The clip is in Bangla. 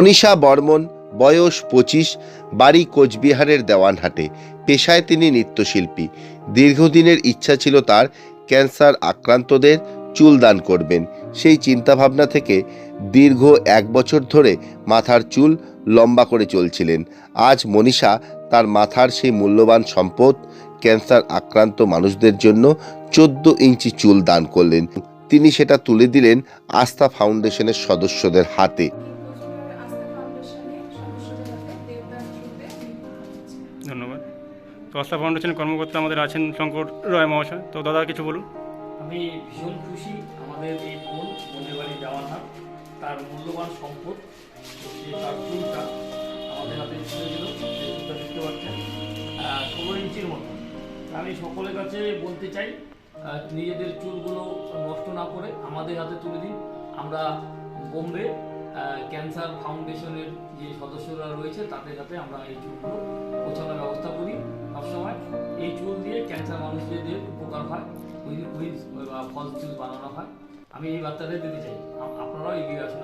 মনীষা বর্মন, বয়স পঁচিশ, বাড়ি কোচবিহারের দেওয়ানহাটে। পেশায় তিনি নৃত্যশিল্পী। দীর্ঘদিনের ইচ্ছা ছিল তার ক্যান্সার আক্রান্তদের চুল দান করবেন। সেই চিন্তাভাবনা থেকে দীর্ঘ এক বছর ধরে মাথার চুল লম্বা করে চলছিলেন। আজ মনীষা তার মাথার সেই মূল্যবান সম্পদ, ক্যান্সার আক্রান্ত মানুষদের জন্য চোদ্দ ইঞ্চি চুল দান করলেন। তিনি সেটা তুলে দিলেন আস্থা ফাউন্ডেশনের সদস্যদের হাতে। ধন্যবাদ। তো আস্থা ফাউন্ডেশনের কর্মকর্তা আমাদের আছেন শঙ্কর রয় মহাশয়। তো দাদা, কিছু বলুন। আমি ভীষণ খুশি আমাদের এই বোন বোনের বাড়ি দেওয়ানহাট তার মূল্যবান সম্পদ তার চুলটা আমাদের হাতে তুলে দিল যে চুলটা দেখতে পাচ্ছেন। ষোলো ইঞ্চির মতো। আমি সকলের কাছে বলতে চাই নিজেদের চুলগুলো নষ্ট না করে আমাদের হাতে তুলে দিন। আমরা বোম্বে ক্যান্সার ফাউন্ডেশনের যে সদস্যরা রয়েছে, তাদের হাতে আমরা এই চুলগুলো দিয়ে ক্যান্সার মানুষদের উপকার হয় উইন বা ফলস চুল বানানো হয়। আমি এই বার্তাটাই দিতে চাই। আপনারাও এগিয়ে আসুন